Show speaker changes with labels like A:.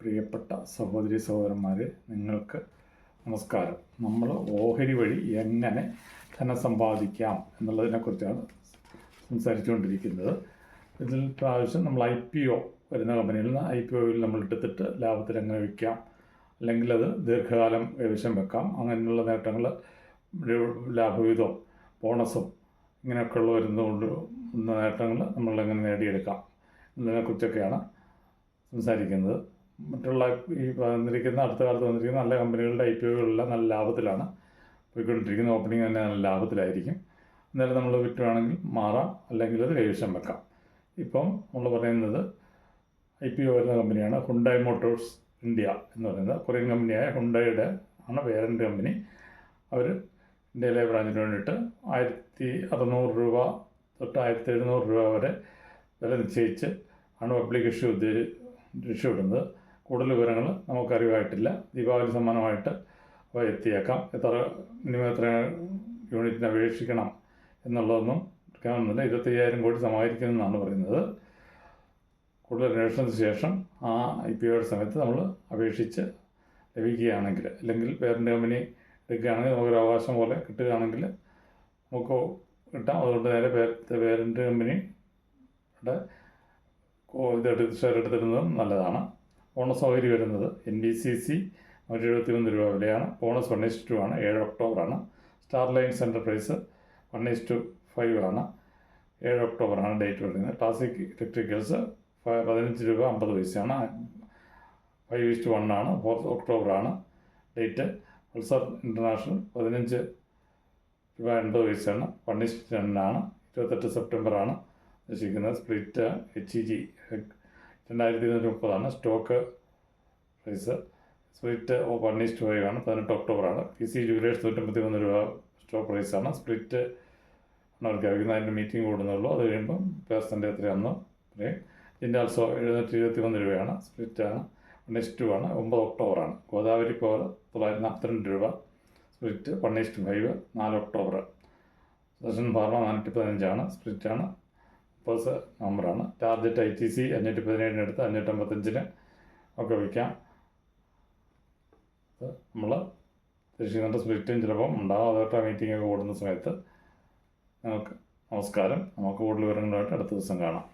A: പ്രിയപ്പെട്ട സഹോദരി സഹോദരന്മാരെ നിങ്ങൾക്ക് നമസ്കാരം. നമ്മൾ ഓഹരി വഴി എങ്ങനെ ധനം സമ്പാദിക്കാം എന്നുള്ളതിനെക്കുറിച്ചാണ് സംസാരിച്ചുകൊണ്ടിരിക്കുന്നത്. ഇതിൽ പ്രാവശ്യം നമ്മൾ ഐ പി ഒ വരുന്ന കമ്പനിയിൽ നിന്ന് ഐ പി ഒയിൽ നമ്മൾ എടുത്തിട്ട് ലാഭത്തിൽ എങ്ങനെ വയ്ക്കാം അല്ലെങ്കിൽ അത് ദീർഘകാലം കൈവശം വെക്കാം അങ്ങനെയുള്ള നേട്ടങ്ങൾ ലാഭവിധവും ബോണസും ഇങ്ങനെയൊക്കെയുള്ള വരുന്നതുകൊണ്ട് നേട്ടങ്ങൾ നമ്മളെങ്ങനെ നേടിയെടുക്കാം എന്നതിനെക്കുറിച്ചൊക്കെയാണ് സംസാരിക്കുന്നത്. മറ്റുള്ള ഈ വന്നിരിക്കുന്ന അടുത്ത കാലത്ത് വന്നിരിക്കുന്ന നല്ല കമ്പനികളുടെ ഐ പി ഒകളെല്ലാം നല്ല ലാഭത്തിലാണ്. പോയിക്കൊണ്ടിരിക്കുന്ന ഓപ്പണിംഗ് തന്നെ നല്ല ലാഭത്തിലായിരിക്കും. അന്നേരം നമ്മൾ വിറ്റുവാണെങ്കിൽ മാറാം അല്ലെങ്കിൽ അത് കൈവശം വെക്കാം. ഇപ്പം നമ്മൾ പറയുന്നത് ഐ പി ഒ വരുന്ന കമ്പനിയാണ് ഹുണ്ടായ് മോട്ടോഴ്സ് ഇന്ത്യ എന്ന് പറയുന്നത്. കൊറിയൻ കമ്പനിയായ ഹുണ്ടായുടെ ആണ് പേരന്റ് കമ്പനി. അവർ ഇന്ത്യയിലെ ബ്രാഞ്ചിന് വേണ്ടിയിട്ട് ആയിരത്തി അറുന്നൂറ് രൂപ തൊട്ട് ആയിരത്തി എഴുന്നൂറ് രൂപ വരെ വില നിശ്ചയിച്ച് ആണ് പബ്ലിക് ഇഷ്യൂ ഇഷ്യൂ ഇടുന്നത്. കൂടുതൽ വിവരങ്ങൾ നമുക്കറിവായിട്ടില്ല. ദീപാവലി സമ്മാനമായിട്ട് അവ എത്തിയേക്കാം. എത്ര മിനിമം എത്ര യൂണിറ്റിന് അപേക്ഷിക്കണം എന്നുള്ളതൊന്നും കാണുന്നില്ല ഇരുപത്തയ്യായിരം കോടി സമാഹരിക്കുമെന്നാണ് പറയുന്നത്. കൂടുതൽ അന്വേഷണത്തിന് ശേഷം ആ ഐ പി ഒയുടെ സമയത്ത് നമ്മൾ അപേക്ഷിച്ച് ലഭിക്കുകയാണെങ്കിൽ അല്ലെങ്കിൽ പേരന്റ് കമ്പനി എടുക്കുകയാണെങ്കിൽ നമുക്കൊരു അവകാശം പോലെ കിട്ടുകയാണെങ്കിൽ നമുക്ക് കിട്ടാം. അതുകൊണ്ട് നേരെ പേരന്റ് കമ്പനിയുടെ ഇതെടുത്ത് ഷെയർ എടുത്തിരുന്നതും നല്ലതാണ്. ബോണസ് സൗകര്യം വരുന്നത് എൻ ബി സി സി നൂറ്റി എഴുപത്തി മൂന്ന് രൂപ വിലയാണ്. ബോണസ് വൺ ഇസ് ടു ആണ്. ഏഴ് ഒക്ടോബറാണ് star lines enterprise one is to five ആണ്. ഏഴ് ഒക്ടോബറാണ് ഡേറ്റ് വരുന്നത്. ക്ലാസിക് ഇലക്ട്രിക്കൽസ് പതിനഞ്ച് രൂപ അമ്പത് പൈസയാണ്. ഫൈവ് ഈസ് ടു വൺ ആണ്. ഫോർത്ത് ഒക്ടോബറാണ് ഡേറ്റ് പൾസർ ഇന്റർനാഷണൽ പതിനഞ്ച് രൂപ എൺപത് പൈസയാണ്. വൺ ഇസ് രണ്ടാണ് ഇരുപത്തെട്ട് സെപ്റ്റംബറാണ് ഉദ്ദേശിക്കുന്നത്. സ്പ്ലിറ്റ് എച്ച് ഇ ജി രണ്ടായിരത്തി ഇരുന്നൂറ്റി മുപ്പതാണ് stock price split one is to five ആണ്. പതിനെട്ട് ഒക്ടോബറാണ് പി സി ജുബിലേഴ്സ് നൂറ്റമ്പത്തി മൂന്ന് രൂപ സ്റ്റോക്ക് പ്രൈസാണ് സ്പ്ലിറ്റ് അവർക്ക് അറിയിക്കുന്നത് അതിന്റെ മീറ്റിംഗ് കൂടുന്നുള്ളൂ. അത് കഴിയുമ്പം പേഴ്സന്റെ എത്രയാണെന്ന് പറയും ഇതിന്റെ ആൾസോ എഴുന്നൂറ്റി ഇരുപത്തി മൂന്ന് രൂപയാണ് സ്പ്ലിറ്റാണ് വൺ ഈസ്റ്റ് ടു ആണ്. ഒമ്പത് ഒക്ടോബറാണ് ഗോദാവരി പവർ തൊള്ളായിരത്തി നാൽപ്പത്തിരണ്ട് രൂപ. Split one is to five നാല് ഒക്ടോബർ. ദർശൻ ഫാർമ നാനൂറ്റി പതിനഞ്ചാണ് സ്പ്ലിറ്റാണ് മുപ്പത് നമ്പറാണ് ടാർജറ്റ് ഐ ടി സി അഞ്ഞൂറ്റി പതിനേഴിന് അഞ്ഞൂറ്റി അഞ്ഞൂറ്റമ്പത്തഞ്ചിന് ഒക്കെ വയ്ക്കാം നമ്മൾ ഉദ്ദേശിക്കുന്നുണ്ട് സ്പ്ലിറ്റും ചിലപ്പം ഉണ്ടാകും അതോട്ട് മീറ്റിംഗ് ഒക്കെ ഓടുന്ന സമയത്ത് നമുക്ക് നമസ്കാരം. നമുക്ക് കൂടുതൽ വിവരങ്ങളായിട്ട് അടുത്ത ദിവസം കാണാം.